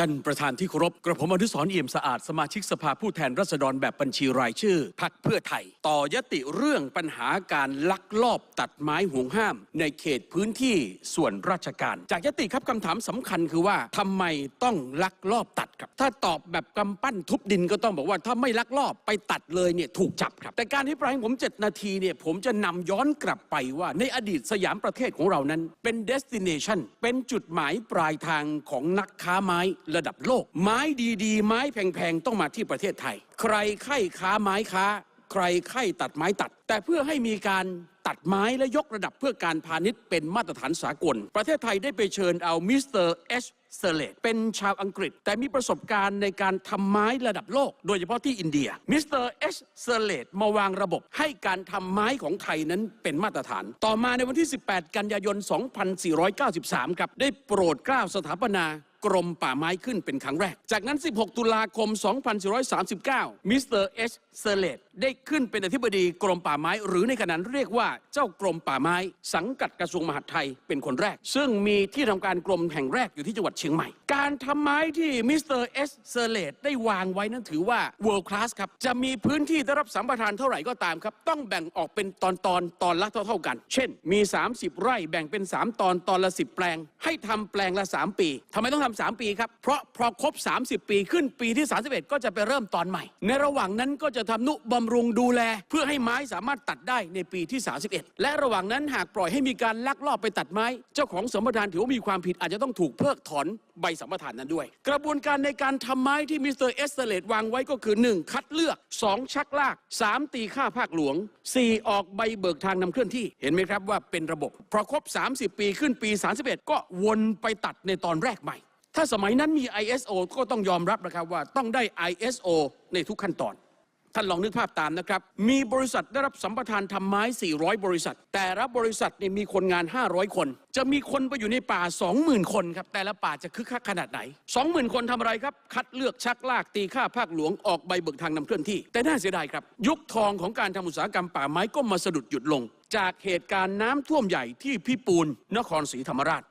ท่านประธานที่เคารพกระผมอนุสรเอี่ยมสะอาดสมาชิกสภาผู้แทนราษฎรแบบบัญชีรายชื่อพักเพื่อไทย ต่อยติเรื่องปัญหาการลักลอบตัดไม้ห่วงห้าม ในเขตพื้นที่ส่วนราชการ จากยติครับคำถามสำคัญคือว่าทำไมต้องลักลอบตัดครับ ถ้าตอบแบบกำปั้นทุบดินก็ต้องบอกว่าถ้าไม่ลักลอบไปตัดเลยเนี่ยถูกจับครับ แต่การที่ปรายผม 7 นาทีเนี่ยผมจะนำย้อนกลับไปว่า ในอดีตสยามประเทศของเรานั้น เป็น destination เป็นจุดหมายปลายทางของนักค้าไม้ระดับโลก ไม้ดีๆ ไม้แพงๆ ต้องมาที่ประเทศไทย ใครใคร่ค้าไม้ค้า ใครใคร่ตัดไม้ตัด แต่เพื่อให้มีการตัดไม้และยกระดับเพื่อการพาณิชย์เป็นมาตรฐานสากล ประเทศไทยได้ไปเชิญเอามิสเตอร์เอชเซเลตเป็นชาวอังกฤษ แต่มีประสบการณ์ในการทำไม้ระดับโลก โดยเฉพาะที่อินเดียมิสเตอร์เอชเซเลตมาวางระบบให้การทำไม้ของไทยนั้นเป็นมาตรฐาน ต่อมาในวันที่ 18 กันยายน 2493 ครับ ได้โปรดเกล้าสถาปนา กรมป่าไม้ขึ้นเป็นครั้งแรก จากนั้น 16 ตุลาคม 2439 มิสเตอร์เอชเซเลตได้ขึ้นเป็นอธิบดีกรมป่าไม้ หรือในขณะนั้นเรียกว่าเจ้ากรมป่าไม้ สังกัดกระทรวงมหาดไทยเป็นคนแรก ซึ่งมีที่ทำการกรมแห่งแรกอยู่ที่จังหวัดเชียงใหม่ การทำไม้ที่มิสเตอร์เอชเซเลตได้วางไว้นั้นถือว่า world class ครับ จะมีพื้นที่ได้รับสัมปทานเท่าไหร่ก็ตามครับ ต้องแบ่งออกเป็นตอนตอนๆตอนละเท่าๆกัน เช่น มี 30 ไร่แบ่งเป็น 3 ตอนตอนละ 10 แปลง ให้ทำแปลงละ 3 ปีทำไมต้องทำ3 ปีครับ เพราะพอครบ 30 ปีขึ้นปีที่ 31 ก็จะไปเริ่มตอนใหม่ ในระหว่างนั้นก็จะทำนุบำรุงดูแล เพื่อให้ไม้สามารถตัดได้ในปีที่ 31 และระหว่างนั้นหากปล่อยให้มีการลักลอบไปตัดไม้ เจ้าของสัมปทานถือว่ามีความผิดอาจจะต้องถูกเพิกถอนใบสัมปทานนั้นด้วย กระบวนการในการทำไม้ที่มิสเตอร์เอสเตเลตวางไว้ก็คือ 1. คัดเลือก 2. ชักลาก 3. ตีค่าภาคหลวง 4. ออกใบเบิกทางนำเคลื่อนที่เห็นไหมครับว่าเป็นระบบพอครบ 30 ปีขึ้นปี 31 ก็วนไปตัดในตอนแรกใหม่ ถ้าสมัยนั้นมี ISO ก็ต้องยอมรับนะครับว่าต้องได้ ISO ในทุกขั้นตอน ท่านลองนึกภาพตามนะครับ มีบริษัทได้รับสัมปทานทำไม้ 400 บริษัท แต่ละบริษัทนี่มีคนงาน 500 คน จะมีคนไปอยู่ในป่า 20,000 คนครับ แต่ละป่าจะคึกคักขนาดไหน 20,000 คนทำอะไรครับ คัดเลือกชักลากตีค่าภาคหลวงออกใบเบิกทางนำเคลื่อนที่ แต่น่าเสียดายครับ ยุคทองของการทำอุตสาหกรรมป่าไม้ก็มาสะดุดหยุดลง จากเหตุการณ์น้ำท่วมใหญ่ที่พิปูนนครศรีธรรมราช